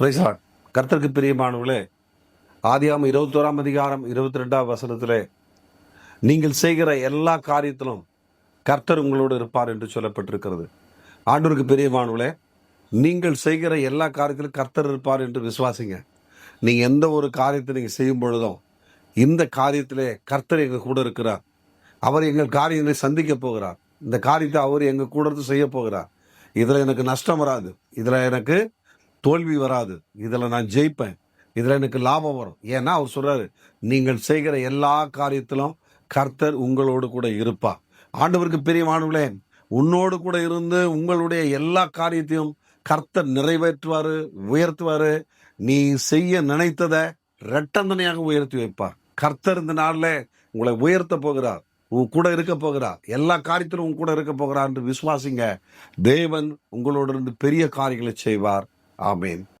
பிரைசாட் கர்த்தருக்கு பிரியமானவர்களே ஆதியாம் இருபத்தோராம் அதிகாரம் இருபத்தி ரெண்டாம் வசனத்திலே நீங்கள் செய்கிற எல்லா காரியத்திலும் கர்த்தர் உங்களோடு இருப்பார் என்று சொல்லப்பட்டிருக்கிறது. ஆண்டூருக்கு பிரியமானவர்களே நீங்கள் செய்கிற எல்லா காரியத்திலும் கர்த்தர் இருப்பார் என்று விசுவாசிங்க. நீங்கள் எந்த ஒரு காரியத்தை நீங்கள் செய்யும் பொழுதும் இந்த காரியத்திலே கர்த்தர் எங்கள் கூட இருக்கிறார். அவர் எங்கள் காரியங்களை சந்திக்க போகிறார். இந்த காரியத்தை அவர் எங்கள் கூட இருந்து செய்ய போகிறார். இதில் எனக்கு நஷ்டம் வராது. இதில் எனக்கு தோல்வி வராது. இதில் நான் ஜெயிப்பேன். இதில் எனக்கு லாபம் வரும். ஏன்னா அவர் சொல்கிறாரு நீங்கள் செய்கிற எல்லா காரியத்திலும் கர்த்தர் உங்களோடு கூட இருப்பா ஆண்டவருக்கு பிரியமானவர்களே உன்னோடு கூட இருந்து உங்களுடைய எல்லா காரியத்தையும் கர்த்தர் நிறைவேற்றுவார் உயர்த்துவார். நீ செய்ய நினைத்ததை ரெட்டந்தனையாக உயர்த்தி வைப்பார். கர்த்தர் இந்த நாளில் உங்களை உயர்த்த போகிறார். உன் கூட இருக்க போகிறார். எல்லா காரியத்திலும் உன் கூட இருக்க போகிறார் என்று விசுவாசிங்க. தேவன் உங்களோடு இருந்து பெரிய காரியங்களை செய்வார். ஆமேன்